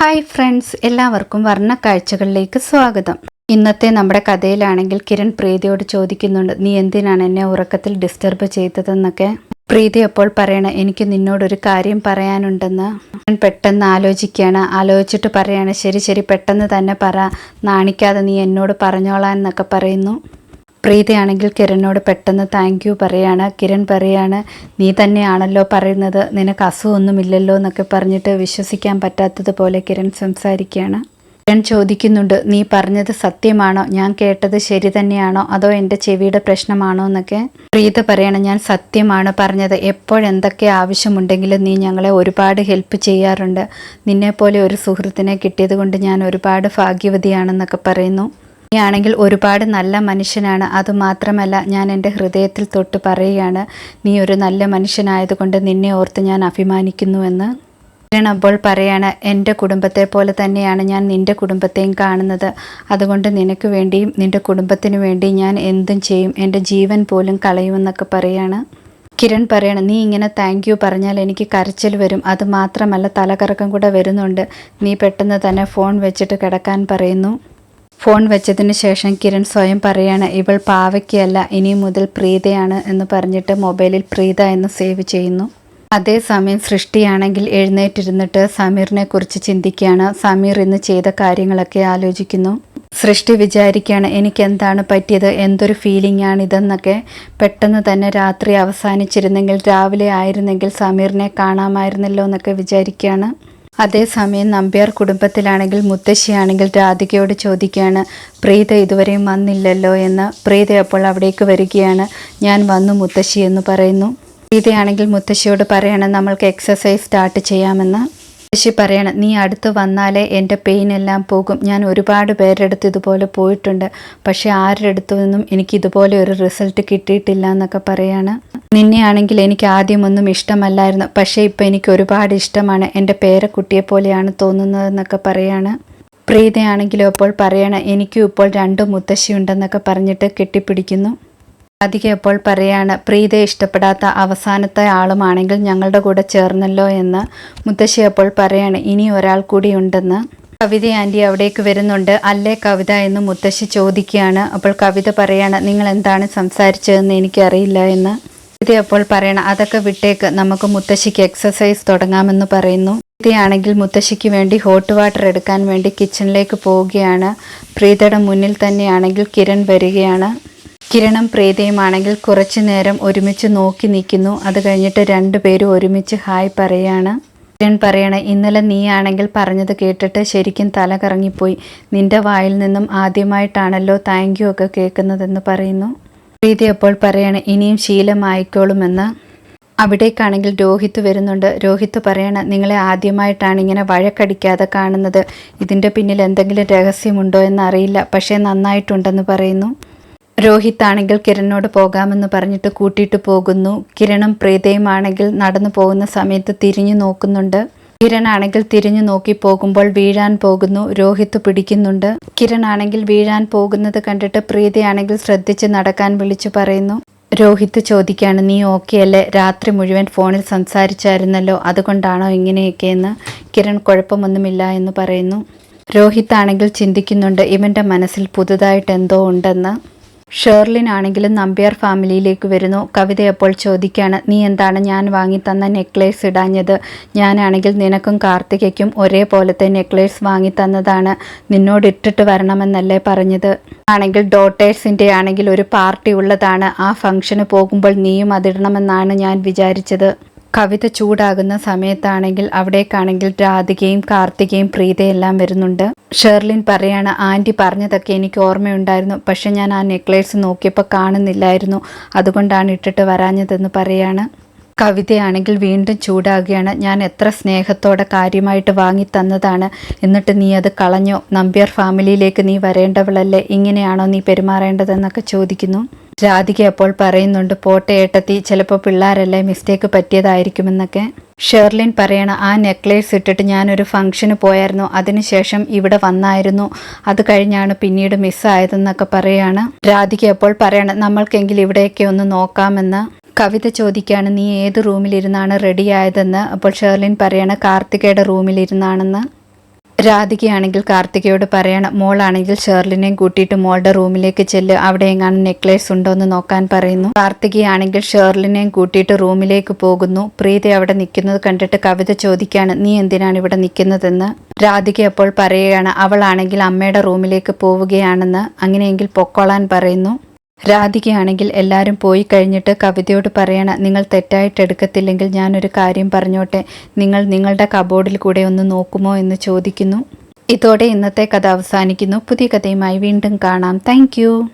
Hi friends എല്ലാവർക്കും വർണ കാഴ്ചകളിലേക്ക് സ്വാഗതം. ഇന്നത്തെ നമ്മുടെ കഥയിലാണെങ്കിൽ കിരൺ പ്രീതിയോട് ചോദിക്കുന്നുണ്ട് നീ എന്തിനാണ് എന്നെ ഉറക്കത്തിൽ ഡിസ്റ്റർബ് ചെയ്തതെന്നൊക്കെ? പ്രീതി അപ്പോൾ പറയണ എനിക്ക് നിന്നോടൊരു കാര്യം പറയാനുണ്ടെന്ന്. ഞാൻ പെട്ടെന്ന് ആലോചിക്കുകയാണ്. ആലോചിച്ചിട്ട് പറയാണ് ശരി ശരി പെട്ടെന്ന് തന്നെ പറ. നാണിക്കാതെ നീ എന്നോട് പറഞ്ഞോളാം എന്നൊക്കെ പറയുന്നു. പ്രീതിയാണെങ്കിൽ കിരണിനോട് പെട്ടെന്ന് താങ്ക് യു പറയാണ്. കിരൺ പറയാണ് നീ തന്നെയാണല്ലോ പറയുന്നത്. നിനക്ക് അസുഖമൊന്നുമില്ലല്ലോ എന്നൊക്കെ പറഞ്ഞിട്ട് വിശ്വസിക്കാൻ പറ്റാത്തതുപോലെ കിരൺ സംസാരിക്കുകയാണ്. കിരൺ ചോദിക്കുന്നുണ്ട് നീ പറഞ്ഞത് സത്യമാണോ? ഞാൻ കേട്ടത് ശരി തന്നെയാണോ? അതോ എന്റെ ചെവിയുടെ പ്രശ്നമാണോ? എന്നൊക്കെ. പ്രീത പറയണം ഞാൻ സത്യമാണ് പറഞ്ഞത്. എപ്പോഴെന്തൊക്കെ ആവശ്യമുണ്ടെങ്കിലും നീ ഞങ്ങളെ ഒരുപാട് ഹെൽപ്പ് ചെയ്യാറുണ്ട്. നിന്നെപ്പോലെ ഒരു സുഹൃത്തിനെ കിട്ടിയത് കൊണ്ട് ഞാൻ ഒരുപാട് ഭാഗ്യവതിയാണെന്നൊക്കെ പറയുന്നു. നീ ആണെങ്കിൽ ഒരുപാട് നല്ല മനുഷ്യനാണ്. അതുമാത്രമല്ല ഞാൻ എന്റെ ഹൃദയത്തിൽ തൊട്ട് പറയുകയാണ് നീ ഒരു നല്ല മനുഷ്യനായതുകൊണ്ട് നിന്നെ ഓർത്ത് ഞാൻ അഭിമാനിക്കുന്നുവെന്ന്. അപ്പോൾ പറയാണ് എന്റെ കുടുംബത്തെ പോലെ തന്നെയാണ് ഞാൻ നിന്റെ കുടുംബത്തെയും കാണുന്നത്. അതുകൊണ്ട് നിനക്ക് വേണ്ടിയും നിന്റെ കുടുംബത്തിന് വേണ്ടി ഞാൻ എന്തും ചെയ്യും. എന്റെ ജീവൻ പോലും കളയുമെന്നൊക്കെ പറയാണ്. കിരൺ പറയണം നീ ഇങ്ങനെ താങ്ക് യു പറഞ്ഞാൽ എനിക്ക് കരച്ചിൽ വരും. അത് മാത്രമല്ല തലകറക്കം കൂടെ വരുന്നുണ്ട്. നീ പെട്ടെന്ന് തന്നെ ഫോൺ വെച്ചിട്ട് കിടക്കാൻ പറയുന്നു. ഫോൺ വെച്ചതിന് ശേഷം കിരൺ സ്വയം പറയാണ് ഇവൾ പാവയ്ക്കല്ല ഇനി മുതൽ പ്രീതയാണ് എന്ന് പറഞ്ഞിട്ട് മൊബൈലിൽ പ്രീത എന്ന് സേവ് ചെയ്യുന്നു. അതേസമയം സൃഷ്ടിയാണെങ്കിൽ എഴുന്നേറ്റിരുന്നിട്ട് സമീറിനെ കുറിച്ച് ചിന്തിക്കുകയാണ്. സമീർ ഇന്ന് ചെയ്ത കാര്യങ്ങളൊക്കെ ആലോചിക്കുന്നു. സൃഷ്ടി വിചാരിക്കുകയാണ് എനിക്ക് എന്താണ് പറ്റിയത്? എന്തൊരു ഫീലിംഗ് ആണ് ഇതെന്നൊക്കെ പെട്ടെന്ന് തന്നെ രാത്രി അവസാനിച്ചിരുന്നെങ്കിൽ രാവിലെ ആയിരുന്നെങ്കിൽ സമീറിനെ കാണാമായിരുന്നല്ലോ എന്നൊക്കെ വിചാരിക്കുകയാണ്. അതേസമയം നമ്പ്യാർ കുടുംബത്തിലാണെങ്കിൽ മുത്തശ്ശിയാണെങ്കിൽ രാധികയോട് ചോദിക്കുകയാണ് പ്രീത ഇതുവരെയും വന്നില്ലല്ലോ എന്ന്. പ്രീത അപ്പോൾ അവിടേക്ക് വരികയാണ്. ഞാൻ വന്നു മുത്തശ്ശി എന്ന് പറയുന്നു. പ്രീതയാണെങ്കിൽ മുത്തശ്ശിയോട് പറയണം നമ്മൾക്ക് എക്സസൈസ് സ്റ്റാർട്ട് ചെയ്യാമെന്ന്. മുത്തശ്ശി പറയണം നീ അടുത്ത് വന്നാലേ എന്റെ പെയിൻ എല്ലാം പോകും. ഞാൻ ഒരുപാട് പേരെടുത്ത് ഇതുപോലെ പോയിട്ടുണ്ട്. പക്ഷേ ആരുടെ അടുത്തു നിന്നും എനിക്ക് ഇതുപോലെ ഒരു റിസൾട്ട് കിട്ടിയിട്ടില്ല എന്നൊക്കെ പറയാണ്. നിന്നെയാണെങ്കിൽ എനിക്ക് ആദ്യമൊന്നും ഇഷ്ടമല്ലായിരുന്നു. പക്ഷേ ഇപ്പം എനിക്ക് ഒരുപാട് ഇഷ്ടമാണ്. എന്റെ പേരക്കുട്ടിയെ പോലെയാണ് തോന്നുന്നതെന്നൊക്കെ പറയാണ്. പ്രീതയാണെങ്കിലും അപ്പോൾ പറയണം എനിക്കും ഇപ്പോൾ രണ്ട് മുത്തശ്ശിയുണ്ടെന്നൊക്കെ പറഞ്ഞിട്ട് കെട്ടിപ്പിടിക്കുന്നു. രാധിക അപ്പോൾ പറയാണ് പ്രീതയെ ഇഷ്ടപ്പെടാത്ത അവസാനത്തെ ആളുമാണെങ്കിൽ ഞങ്ങളുടെ കൂടെ ചേർന്നല്ലോ എന്ന്. മുത്തശ്ശി അപ്പോൾ പറയാണ് ഇനി ഒരാൾ കൂടി ഉണ്ടെന്ന്. കവിത ആന്റി അവിടേക്ക് വരുന്നുണ്ട്. അല്ലേ കവിത എന്ന് മുത്തശ്ശി ചോദിക്കുകയാണ്. അപ്പോൾ കവിത പറയാണ് നിങ്ങൾ എന്താണ് സംസാരിച്ചതെന്ന് എനിക്കറിയില്ല എന്ന്. കവിത അപ്പോൾ പറയണം. അതൊക്കെ വിട്ടേക്ക് നമുക്ക് മുത്തശ്ശിക്ക് എക്സസൈസ് തുടങ്ങാമെന്ന് പറയുന്നു. പ്രീതയാണെങ്കിൽ മുത്തശ്ശിക്ക് വേണ്ടി ഹോട്ട് വാട്ടർ എടുക്കാൻ വേണ്ടി കിച്ചണിലേക്ക് പോവുകയാണ്. പ്രീതയുടെ മുന്നിൽ തന്നെയാണെങ്കിൽ കിരൺ വരികയാണ്. കിരണം പ്രീതയുമാണെങ്കിൽ കുറച്ചു നേരം ഒരുമിച്ച് നോക്കി നിൽക്കുന്നു. അത് കഴിഞ്ഞിട്ട് രണ്ടുപേരും ഒരുമിച്ച് ഹായ് പറയാണ്. കിരൺ പറയണ ഇന്നലെ നീയാണെങ്കിൽ പറഞ്ഞത് കേട്ടിട്ട് ശരിക്കും തല കറങ്ങിപ്പോയി. നിന്റെ വായിൽ നിന്നും ആദ്യമായിട്ടാണല്ലോ താങ്ക് യു ഒക്കെ കേൾക്കുന്നതെന്ന് പറയുന്നു. പ്രീതി അപ്പോൾ പറയാണ് ഇനിയും ശീലമായിക്കോളുമെന്ന്. അവിടേക്കാണെങ്കിൽ രോഹിത്ത് വരുന്നുണ്ട്. രോഹിത്ത് പറയണ നിങ്ങളെ ആദ്യമായിട്ടാണ് ഇങ്ങനെ വഴക്കടിക്കാതെ കാണുന്നത്. ഇതിന്റെ പിന്നിൽ എന്തെങ്കിലും രഹസ്യമുണ്ടോ എന്നറിയില്ല പക്ഷേ നന്നായിട്ടുണ്ടെന്ന് പറയുന്നു. രോഹിത് ആണെങ്കിൽ കിരണിനോട് പോകാമെന്ന് പറഞ്ഞിട്ട് കൂട്ടിയിട്ട് പോകുന്നു. കിരണും പ്രീതയുമാണെങ്കിൽ നടന്നു പോകുന്ന സമയത്ത് തിരിഞ്ഞു നോക്കുന്നുണ്ട്. കിരൺ ആണെങ്കിൽ തിരിഞ്ഞു നോക്കി പോകുമ്പോൾ വീഴാൻ പോകുന്നു. രോഹിത് പിടിക്കുന്നുണ്ട്. കിരൺ ആണെങ്കിൽ വീഴാൻ പോകുന്നത് കണ്ടിട്ട് പ്രീതിയാണെങ്കിൽ ശ്രദ്ധിച്ച് നടക്കാൻ വിളിച്ചു പറയുന്നു. രോഹിത് ചോദിക്കുകയാണ് നീ ഓക്കെ അല്ലേ? രാത്രി മുഴുവൻ ഫോണിൽ സംസാരിച്ചായിരുന്നല്ലോ. അതുകൊണ്ടാണോ ഇങ്ങനെയൊക്കെയെന്ന്? കിരൺ കുഴപ്പമൊന്നുമില്ല എന്ന് പറയുന്നു. രോഹിത് ആണെങ്കിൽ ചിന്തിക്കുന്നുണ്ട് ഇവന്റെ മനസ്സിൽ പുതുതായിട്ട് എന്തോ ഉണ്ടെന്ന്. ഷേർലിൻ ആണെങ്കിലും നമ്പ്യാർ ഫാമിലിയിലേക്ക് വരുന്നു. കവിത അപ്പോൾ നീ എന്താണ് ഞാൻ വാങ്ങി തന്ന നെക്ലേസ് ഇടാഞ്ഞത്? ഞാനാണെങ്കിൽ നിനക്കും കാർത്തികയ്ക്കും ഒരേപോലത്തെ നെക്ലേസ് വാങ്ങി തന്നതാണ്. നിന്നോട് ഇട്ടിട്ട് വരണമെന്നല്ലേ പറഞ്ഞത്? ആണെങ്കിൽ ഡോട്ടേഴ്സിന്റെ ആണെങ്കിൽ ഒരു പാർട്ടി ഉള്ളതാണ്. ആ ഫംഗ്ഷന് പോകുമ്പോൾ നീയും അതിടണമെന്നാണ് ഞാൻ വിചാരിച്ചത്. കവിത ചൂടാകുന്ന സമയത്താണെങ്കിൽ അവിടേക്കാണെങ്കിൽ രാധികയും കാർത്തികയും പ്രീതയെല്ലാം വരുന്നുണ്ട്. ഷെർലിൻ പറയാണ് ആന്റി പറഞ്ഞതൊക്കെ എനിക്ക് ഓർമ്മയുണ്ടായിരുന്നു. പക്ഷെ ഞാൻ ആ നെക്ലേസ് നോക്കിയപ്പോൾ കാണുന്നില്ലായിരുന്നു. അതുകൊണ്ടാണ് ഇട്ടിട്ട് വരാഞ്ഞതെന്ന് പറയാണ്. കവിതയാണെങ്കിൽ വീണ്ടും ചൂടാകുകയാണ്. ഞാൻ എത്ര സ്നേഹത്തോടെ കാര്യമായിട്ട് വാങ്ങി തന്നതാണ്. എന്നിട്ട് നീ അത് കളഞ്ഞോ? നമ്പ്യാർ ഫാമിലിയിലേക്ക് നീ വരേണ്ടവളല്ലേ? ഇങ്ങനെയാണോ നീ പെരുമാറേണ്ടതെന്നൊക്കെ ചോദിക്കുന്നു. രാധിക അപ്പോൾ പറയുന്നുണ്ട് പോട്ടെ ഏട്ടത്തി ചിലപ്പോൾ പിള്ളേരല്ലേ മിസ്റ്റേക്ക് പറ്റിയതായിരിക്കുമെന്നൊക്കെ. ഷെർലിൻ പറയണ ആ നെക്ലേസ് ഇട്ടിട്ട് ഞാനൊരു ഫംഗ്ഷന് പോയായിരുന്നു. അതിനുശേഷം ഇവിടെ വന്നായിരുന്നു. അത് കഴിഞ്ഞാണ് പിന്നീട് മിസ്സായതെന്നൊക്കെ പറയാണ്. രാധിക അപ്പോൾ പറയണം നമ്മൾക്കെങ്കിൽ ഇവിടെയൊക്കെ ഒന്ന് നോക്കാമെന്ന്. കവിത ചോദിക്കുകയാണ് നീ ഏത് റൂമിലിരുന്നാണ് റെഡിയായതെന്ന് അപ്പോൾ ഷെർലിൻ പറയണ കാർത്തികയുടെ റൂമിലിരുന്നാണെന്ന് രാധികയാണെങ്കിൽ കാർത്തികയോട് പറയണം മോളാണെങ്കിൽ ഷേർലിനെയും കൂട്ടിയിട്ട് മോളുടെ റൂമിലേക്ക് ചെല്ല് അവിടെ എങ്ങാനും നെക്ലേസ് ഉണ്ടോ എന്ന് നോക്കാൻ പറയുന്നു. കാർത്തികയാണെങ്കിൽ ഷേർലിനെയും കൂട്ടിയിട്ട് റൂമിലേക്ക് പോകുന്നു. പ്രീതി അവിടെ നിൽക്കുന്നത് കണ്ടിട്ട് കവിത ചോദിക്കാണ് നീ എന്തിനാണ് ഇവിടെ നിൽക്കുന്നതെന്ന്? രാധിക അപ്പോൾ പറയുകയാണ് അവളാണെങ്കിൽ അമ്മയുടെ റൂമിലേക്ക് പോവുകയാണെന്ന് അങ്ങനെയെങ്കിൽ പൊക്കോളാൻ പറയുന്നു. രാധികയാണെങ്കിൽ എല്ലാവരും പോയി കഴിഞ്ഞിട്ട് കവിതയോട് പറയണ നിങ്ങൾ തെറ്റായിട്ട് എടുക്കത്തില്ലെങ്കിൽ ഞാനൊരു കാര്യം പറഞ്ഞോട്ടെ നിങ്ങൾ നിങ്ങളുടെ കബോർഡിൽ കൂടെ ഒന്ന് നോക്കുമോ എന്ന് ചോദിക്കുന്നു. ഇതോടെ ഇന്നത്തെ കഥ അവസാനിക്കുന്നു. പുതിയ കഥയുമായി വീണ്ടും കാണാം. താങ്ക്